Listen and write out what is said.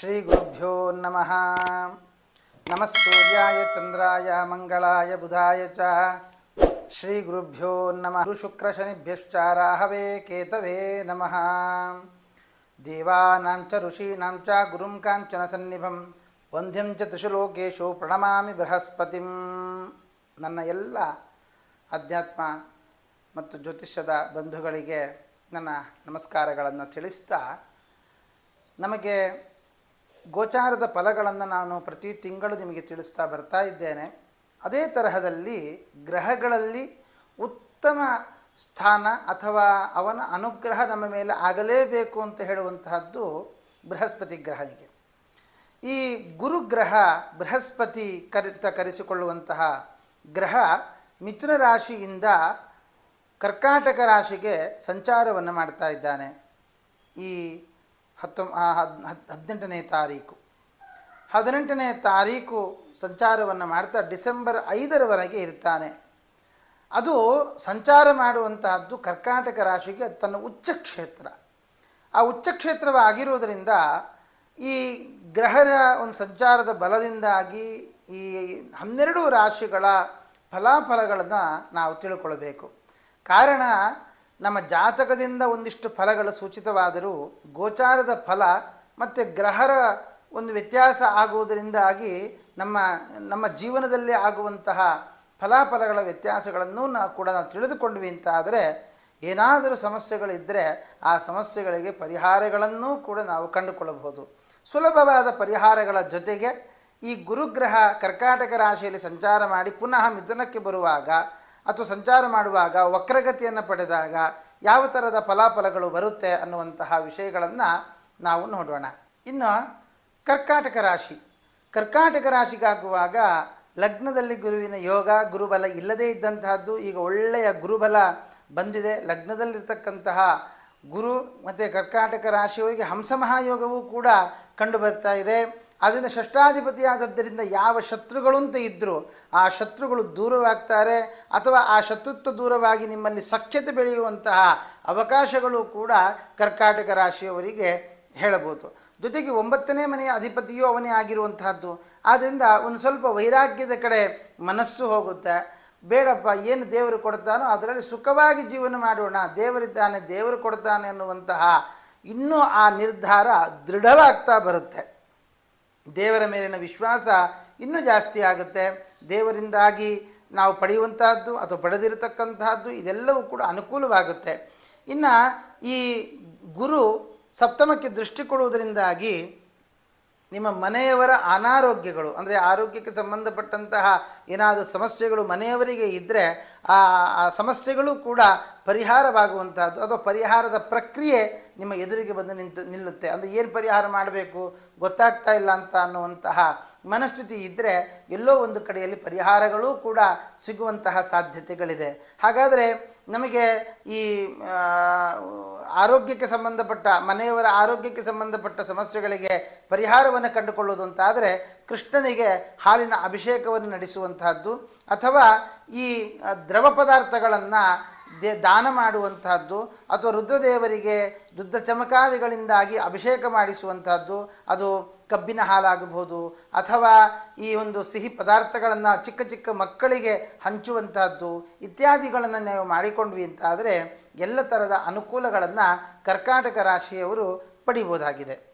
ಶ್ರೀ ಗುರುಭ್ಯೋ ನಮಃ ನಮಃ ಸೂರ್ಯಾಯ ಚಂದ್ರಾಯ ಮಂಗಳಾಯ ಬುಧಾಯ ಚ ಶ್ರೀ ಗುರುಭ್ಯೋ ನಮಃ ಶುಕ್ರ ಶನಿಭ್ಯಶ್ಚ ರಾಹವೇ ಕೇತವೇ ನಮಃ ದೇವಾನಾಂ ಚ ಋಷೀಣಾಂ ಚ ಗುರುಂ ಕಾಂಚನ ಸನ್ನಿಭಂ ವಂದ್ಯಂ ಚ ತ್ರಿಶುಲೋಕೇಶು ಪ್ರಣಮಾಮಿ ಬೃಹಸ್ಪತಿಂ ನನ್ನ ಎಲ್ಲ ಅಧ್ಯಾತ್ಮ ಮತ್ತು ಜ್ಯೋತಿಷ್ಯದ ಬಂಧುಗಳಿಗೆ ನನ್ನ ನಮಸ್ಕಾರಗಳನ್ನು ತಿಳಿಸ್ತಾ ನಮಗೆ ಗೋಚಾರದ ಫಲಗಳನ್ನು ನಾನು ಪ್ರತಿ ತಿಂಗಳು ನಿಮಗೆ ತಿಳಿಸ್ತಾ ಬರ್ತಾ ಇದ್ದೇನೆ. ಅದೇ ತರಹದಲ್ಲಿ ಗ್ರಹಗಳಲ್ಲಿ ಉತ್ತಮ ಸ್ಥಾನ ಅಥವಾ ಅವನ ಅನುಗ್ರಹ ನಮ್ಮ ಮೇಲೆ ಆಗಲೇಬೇಕು ಅಂತ ಹೇಳುವಂತಹದ್ದು ಬೃಹಸ್ಪತಿ ಗ್ರಹನಿಗೆ ಈ ಗುರುಗ್ರಹ ಬೃಹಸ್ಪತಿ ಕರಿತ ಕರೆಸಿಕೊಳ್ಳುವಂತಹ ಗ್ರಹ ಮಿಥುನ ರಾಶಿಯಿಂದ ಕರ್ಕಾಟಕ ರಾಶಿಗೆ ಸಂಚಾರವನ್ನು ಮಾಡ್ತಾ ಇದ್ದಾನೆ. ಈ ಹತ್ತೊ ಹದಿನೆಂಟನೇ ತಾರೀಕು. ಹದಿನೆಂಟನೇ ತಾರೀಕು ಸಂಚಾರವನ್ನು ಮಾಡ್ತಾ ಡಿಸೆಂಬರ್ ಐದರವರೆಗೆ ಇರ್ತಾನೆ. ಅದು ಸಂಚಾರ ಮಾಡುವಂತಹದ್ದು ಕರ್ಕಾಟಕ ರಾಶಿಗೆ ತನ್ನ ಉಚ್ಚ ಕ್ಷೇತ್ರ ಆ ಉಚ್ಚ ಕ್ಷೇತ್ರವಾಗಿರುವುದರಿಂದ ಈ ಗ್ರಹರ ಒಂದು ಸಂಚಾರದ ಬಲದಿಂದಾಗಿ ಈ ಹನ್ನೆರಡು ರಾಶಿಗಳ ಫಲಾಫಲಗಳನ್ನು ನಾವು ತಿಳ್ಕೊಳ್ಬೇಕು. ಕಾರಣ ನಮ್ಮ ಜಾತಕದಿಂದ ಒಂದಿಷ್ಟು ಫಲಗಳು ಸೂಚಿತವಾದರೂ ಗೋಚಾರದ ಫಲ ಮತ್ತು ಗ್ರಹರ ಒಂದು ವ್ಯತ್ಯಾಸ ಆಗುವುದರಿಂದಾಗಿ ನಮ್ಮ ನಮ್ಮ ಜೀವನದಲ್ಲಿ ಆಗುವಂತಹ ಫಲಾಫಲಗಳ ವ್ಯತ್ಯಾಸಗಳನ್ನು ನಾವು ಕೂಡ ನಾವು ತಿಳಿದುಕೊಂಡ್ವಿ ಅಂತ ಆದರೆ ಏನಾದರೂ ಸಮಸ್ಯೆಗಳಿದ್ದರೆ ಆ ಸಮಸ್ಯೆಗಳಿಗೆ ಪರಿಹಾರಗಳನ್ನು ಕೂಡ ನಾವು ಕಂಡುಕೊಳ್ಳಬಹುದು. ಸುಲಭವಾದ ಪರಿಹಾರಗಳ ಜೊತೆಗೆ ಈ ಗುರುಗ್ರಹ ಕರ್ಕಾಟಕ ರಾಶಿಯಲ್ಲಿ ಸಂಚಾರ ಮಾಡಿ ಪುನಃ ಮಿಥುನಕ್ಕೆ ಬರುವಾಗ ಅಥವಾ ಸಂಚಾರ ಮಾಡುವಾಗ ವಕ್ರಗತಿಯನ್ನು ಪಡೆದಾಗ ಯಾವ ಥರದ ಫಲಾಫಲಗಳು ಬರುತ್ತೆ ಅನ್ನುವಂತಹ ವಿಷಯಗಳನ್ನು ನಾವು ನೋಡೋಣ. ಇನ್ನು ಕರ್ಕಾಟಕ ರಾಶಿ. ಕರ್ಕಾಟಕ ರಾಶಿಗಾಗುವಾಗ ಲಗ್ನದಲ್ಲಿ ಗುರುವಿನ ಯೋಗ, ಗುರುಬಲ ಇಲ್ಲದೇ ಇದ್ದಂತಹದ್ದು ಈಗ ಒಳ್ಳೆಯ ಗುರುಬಲ ಬಂದಿದೆ. ಲಗ್ನದಲ್ಲಿರ್ತಕ್ಕಂತಹ ಗುರು ಮತ್ತು ಕರ್ಕಾಟಕ ರಾಶಿಯವರಿಗೆ ಹಂಸ ಮಹಾಯೋಗವೂ ಕೂಡ ಕಂಡು ಬರ್ತಾ ಇದೆ. ಅದರಿಂದ ಷಷ್ಟಾಧಿಪತಿಯಾದದ್ದರಿಂದ ಯಾವ ಶತ್ರುಗಳು ಅಂತ ಇದ್ದರೂ ಆ ಶತ್ರುಗಳು ದೂರವಾಗ್ತಾರೆ ಅಥವಾ ಆ ಶತ್ರುತ್ವ ದೂರವಾಗಿ ನಿಮ್ಮಲ್ಲಿ ಸಖ್ಯತೆ ಬೆಳೆಯುವಂತಹ ಅವಕಾಶಗಳು ಕೂಡ ಕರ್ಕಾಟಕ ರಾಶಿಯವರಿಗೆ ಹೇಳಬಹುದು. ಜೊತೆಗೆ ಒಂಬತ್ತನೇ ಮನೆಯ ಅಧಿಪತಿಯೂ ಅವನೇ ಆಗಿರುವಂತಹದ್ದು. ಆದ್ದರಿಂದ ಒಂದು ಸ್ವಲ್ಪ ವೈರಾಗ್ಯದ ಕಡೆ ಮನಸ್ಸು ಹೋಗುತ್ತೆ. ಬೇಡಪ್ಪ, ಏನು ದೇವರು ಕೊಡ್ತಾನೋ ಅದರಲ್ಲಿ ಸುಖವಾಗಿ ಜೀವನ ಮಾಡೋಣ. ದೇವರಿದ್ದಾನೆ, ದೇವರು ಕೊಡ್ತಾನೆ ಅನ್ನುವಂತಹ ಇನ್ನೂ ಆ ನಿರ್ಧಾರ ದೃಢವಾಗ್ತಾ ಬರುತ್ತೆ. ದೇವರ ಮೇಲಿನ ವಿಶ್ವಾಸ ಇನ್ನೂ ಜಾಸ್ತಿ ಆಗುತ್ತೆ. ದೇವರಿಂದಾಗಿ ನಾವು ಪಡೆಯುವಂತಹದ್ದು ಅಥವಾ ಪಡೆದಿರತಕ್ಕಂತಹದ್ದು ಇದೆಲ್ಲವೂ ಕೂಡ ಅನುಕೂಲವಾಗುತ್ತೆ. ಇನ್ನು ಈ ಗುರು ಸಪ್ತಮಕ್ಕೆ ದೃಷ್ಟಿ ಕೊಡುವುದರಿಂದಾಗಿ ನಿಮ್ಮ ಮನೆಯವರ ಅನಾರೋಗ್ಯಗಳು, ಅಂದರೆ ಆರೋಗ್ಯಕ್ಕೆ ಸಂಬಂಧಪಟ್ಟಂತಹ ಏನಾದರೂ ಸಮಸ್ಯೆಗಳು ಮನೆಯವರಿಗೆ ಇದ್ದರೆ ಆ ಸಮಸ್ಯೆಗಳು ಕೂಡ ಪರಿಹಾರವಾಗುವಂತಹದ್ದು ಅಥವಾ ಪರಿಹಾರದ ಪ್ರಕ್ರಿಯೆ ನಿಮ್ಮ ಎದುರಿಗೆ ಬಂದು ನಿಂತು ನಿಲ್ಲುತ್ತೆ. ಅಂದರೆ ಏನು ಪರಿಹಾರ ಮಾಡಬೇಕು? ಗೊತ್ತಾಗ್ತಾ ಇಲ್ಲ ಅಂತ ಅನ್ನುವಂತಹ ಮನಸ್ಥಿತಿ ಇದ್ದರೆ ಎಲ್ಲೋ ಒಂದು ಕಡೆಯಲ್ಲಿ ಪರಿಹಾರಗಳೂ ಕೂಡ ಸಿಗುವಂತಹ ಸಾಧ್ಯತೆಗಳಿದೆ. ಹಾಗಾದರೆ ನಮಗೆ ಈ ಆರೋಗ್ಯಕ್ಕೆ ಸಂಬಂಧಪಟ್ಟ, ಮನೆಯವರ ಆರೋಗ್ಯಕ್ಕೆ ಸಂಬಂಧಪಟ್ಟ ಸಮಸ್ಯೆಗಳಿಗೆ ಪರಿಹಾರವನ್ನು ಕಂಡುಕೊಳ್ಳೋದು ಅಂತಾದರೆ ಕೃಷ್ಣನಿಗೆ ಹಾಲಿನ ಅಭಿಷೇಕವನ್ನು ನಡೆಸುವಂತಹದ್ದು ಅಥವಾ ಈ ದ್ರವ ಪದಾರ್ಥಗಳನ್ನು ದೇ ದಾನ ಮಾಡುವಂತಹದ್ದು ಅಥವಾ ರುದ್ರದೇವರಿಗೆ ರುದ್ರ ಚಮಕಾದಿಗಳಿಂದಾಗಿ ಅಭಿಷೇಕ ಮಾಡಿಸುವಂತಹದ್ದು, ಅದು ಕಬ್ಬಿನ ಹಾಲಾಗಬಹುದು ಅಥವಾ ಈ ಒಂದು ಸಿಹಿ ಪದಾರ್ಥಗಳನ್ನು ಚಿಕ್ಕ ಚಿಕ್ಕ ಮಕ್ಕಳಿಗೆ ಹಂಚುವಂತಹದ್ದು ಇತ್ಯಾದಿಗಳನ್ನು ನಾವು ಮಾಡಿಕೊಂಡ್ವಿ ಅಂತಾದರೆ ಎಲ್ಲ ಥರದ ಅನುಕೂಲಗಳನ್ನು ಕರ್ಕಾಟಕ ರಾಶಿಯವರು ಪಡಿಬೋದಾಗಿದೆ